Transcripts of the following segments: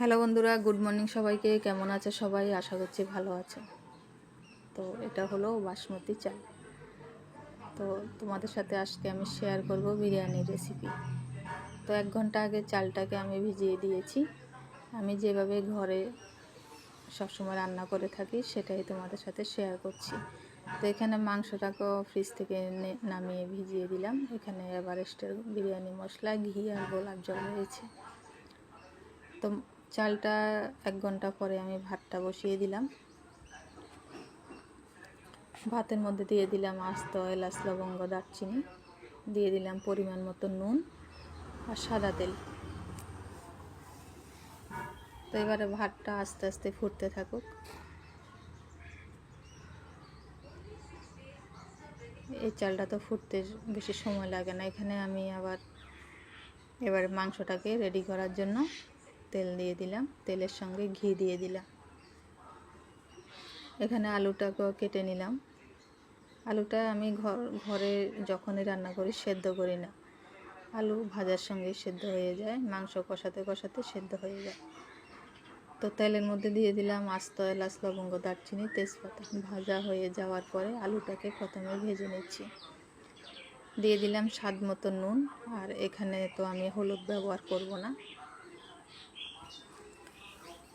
Hello বন্ধুরা, good morning সবাইকে। কেমন আছে সবাই? আশা করছি ভালো আছে। তো এটা হলো বাসমতি চাল তো তোমাদের সাথে আজকে আমি শেয়ার করব বিরিয়ানির রেসিপি তো এক ঘণ্টা আগে চালটাকে আমি ভিজিয়ে দিয়েছি। আমি যেভাবে ঘরে সবসময় রান্না করে থাকি, সেটাই তোমাদের সাথে শেয়ার করছি। তো এখানে মাংসটাকেও ফ্রিজ থেকে নামিয়ে ভিজিয়ে দিলাম। এখানে এভারেস্টের বিরিয়ানি মশলা, ঘি আর গোলাপ জল রয়েছে। তো চালটা এক ঘণ্টা পরে আমি ভাতটা বসিয়ে দিলাম। ভাতের মধ্যে দিয়ে দিলাম আস্ত, এলাচ, লবঙ্গ, দারচিনি। দিয়ে দিলাম পরিমাণ মতো নুন আর সাদা তেল। তো এবারে ভাতটা আস্তে আস্তে ফুটতে থাকুক। এই চালটা তো ফুটতে বেশি সময় লাগে না। এখানে আমি আবার এবার মাংসটাকে রেডি করার জন্য তেল দিয়ে দিলাম। তেলের সঙ্গে ঘি দিয়ে দিলাম। এখানে আলুটাকেও কেটে নিলাম। আলুটা আমি ঘর, ঘরে যখনই রান্না করি সেদ্ধ করি না। আলু ভাজার সঙ্গে সেদ্ধ হয়ে যায়, মাংস কষাতে কষাতে সেদ্ধ হয়ে যায়। তো তেলের মধ্যে দিয়ে দিলাম আস্ত এলাচ, লবঙ্গ, দারচিনি, তেজপাতা। ভাজা হয়ে যাওয়ার পরে আলুটাকে প্রথমে ভেজে নিচ্ছি। দিয়ে দিলাম স্বাদ মতো নুন। আর এখানে তো আমি হলুদ ব্যবহার করব না।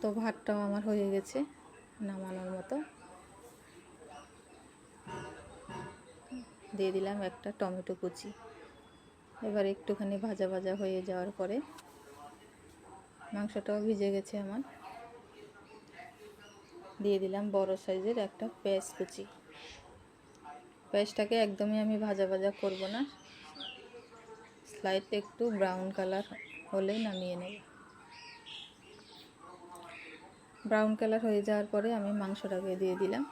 তো ভাতটাও আমার হয়ে গেছে নামানোর মতো। দিয়ে দিলাম একটা টমেটো কুচি। এবার একটুখানি ভাজা ভাজা হয়ে যাওয়ার পরে মাংসটাও ভিজে গেছে আমার। দিয়ে দিলাম বড় সাইজের একটা পেঁয়াজ কুচি। পেঁয়াজটাকে একদমই আমি ভাজা ভাজা করব না। স্লাইড একটু ব্রাউন কালার হলেই নামিয়ে নেব। ব্রাউন কালার হয়ে যাওয়ার পরে আমি মাংসটাকে দিয়ে দিলাম।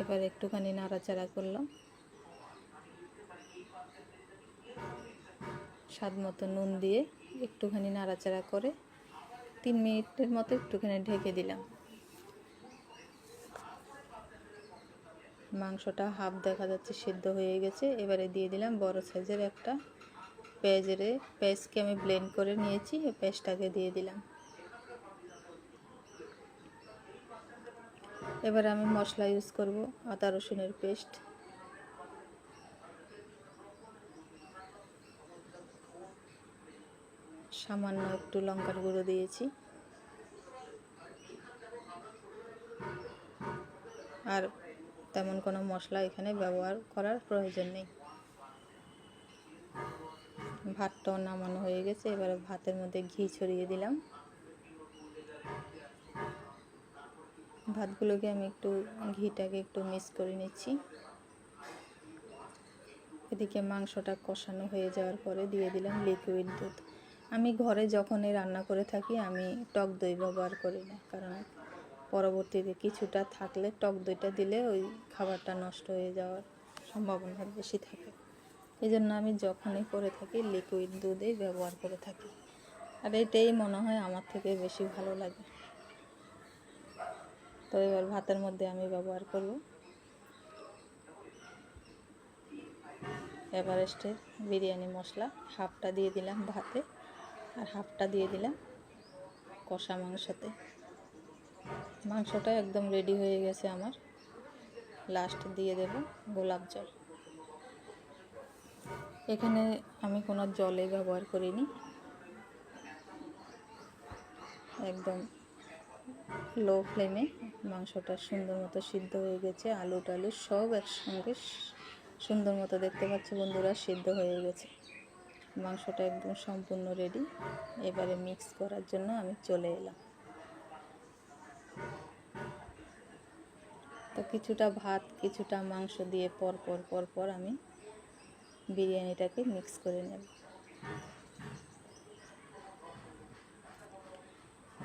এবার একটুখানি নাড়াচাড়া করলাম। স্বাদ মতো নুন দিয়ে একটুখানি নাড়াচাড়া করে তিন মিনিটের মতো একটুখানি ঢেকে দিলাম। মাংসটা হাফ দেখা যাচ্ছে সিদ্ধ হয়ে গেছে। এবারে দিয়ে দিলাম বড় সাইজের একটা পেঁয়াজের পেঁয়াজকে আমি ব্লেন্ড করে নিয়েছি পেঁয়াজটাকে দিয়ে দিলাম। এবার আমি মশলা ইউজ করব আদা রসুনের পেস্ট। সামান্য একটু লঙ্কার গুঁড়ো দিয়েছি। আর তেমন কোনো মশলা এখানে ব্যবহার করার প্রয়োজন নেই। ভাতটাও নামানো হয়ে গেছে, এবারে ভাতের মধ্যে ঘি ছড়িয়ে দিলাম। ভাতগুলোকে আমি একটু ঘিটাকে একটু মিক্স করে নিচ্ছি। এদিকে মাংসটা কষানো হয়ে যাওয়ার পরে দিয়ে দিলাম লিকুইড দুধ। আমি ঘরে যখনই রান্না করে থাকি, আমি টক দই ব্যবহার করি না, কারণ পরবর্তীতে কিছুটা থাকলে টক দইটা দিলে ওই খাবারটা নষ্ট হয়ে যাওয়ার সম্ভাবনা বেশি থাকে। এই জন্য আমি যখনই করে থাকি লিকুইড দুধেই ব্যবহার করে থাকি। আর এটাই মনে হয় আমার থেকে বেশি ভালো লাগে। তো এবার ভাতের মধ্যে আমি ব্যবহার করব। এভারেস্টের বিরিয়ানি মশলা, হাফটা দিয়ে দিলাম ভাতে আর হাফটা দিয়ে দিলাম কষা মাংসতে। মাংসটা একদম রেডি হয়ে গেছে আমার। লাস্ট দিয়ে দেব গোলাপ জল। এখানে আমি কোনো জলে ব্যবহার করিনি। একদম লো ফ্লেমে মাংসটা সুন্দর মতো সিদ্ধ হয়ে গেছে, আলু টালু সব একসঙ্গে সুন্দর মতো দেখতে পাচ্ছি বন্ধুরা, সিদ্ধ হয়ে গেছে। মাংসটা একদম সম্পূর্ণ রেডি এবারে মিক্স করার জন্য আমি চলে এলাম। তো কিছুটা ভাত, কিছুটা মাংস দিয়ে পর পর পর পর আমি বিরিয়ানিটাকে মিক্স করে নেব।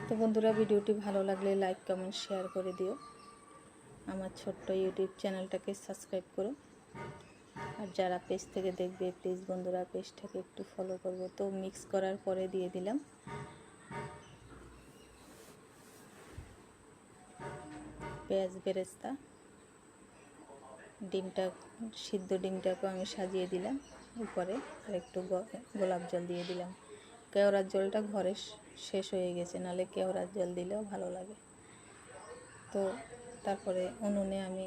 তো বন্ধুরা, ভিডিওটি ভালো লাগলে লাইক, কমেন্ট, শেয়ার করে দিও। আমার ছোট্ট ইউটিউব চ্যানেলটাকে সাবস্ক্রাইব করো। আর যারা পেজ থেকে দেখবে, প্লিজ বন্ধুরা, পেজটাকে একটু ফলো করব। তো মিক্স করার পরে দিয়ে দিলাম। পেঁয়াজ বেরেস্তা। ডিমটা, সিদ্ধ ডিমটাকেও আমি সাজিয়ে দিলাম উপরে, আর একটু গোলাপ জল দিয়ে দিলাম। কেওড়ার জলটা ঘরে শেষ হয়ে গেছে, নাহলে কেওড়ার জল দিলেও ভালো লাগে। তো তারপরে উনুনে আমি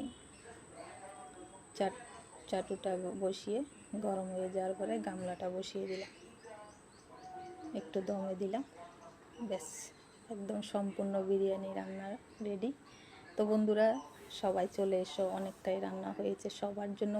চাট, চাটুটা বসিয়ে গরম হয়ে যাওয়ার পরে গামলাটা বসিয়ে দিলাম। একটু দমে দিলাম, ব্যাস, একদম সম্পূর্ণ বিরিয়ানি রান্না রেডি। তো বন্ধুরা সবাই চলে এসো অনেকটাই রান্না হয়েছে সবার জন্য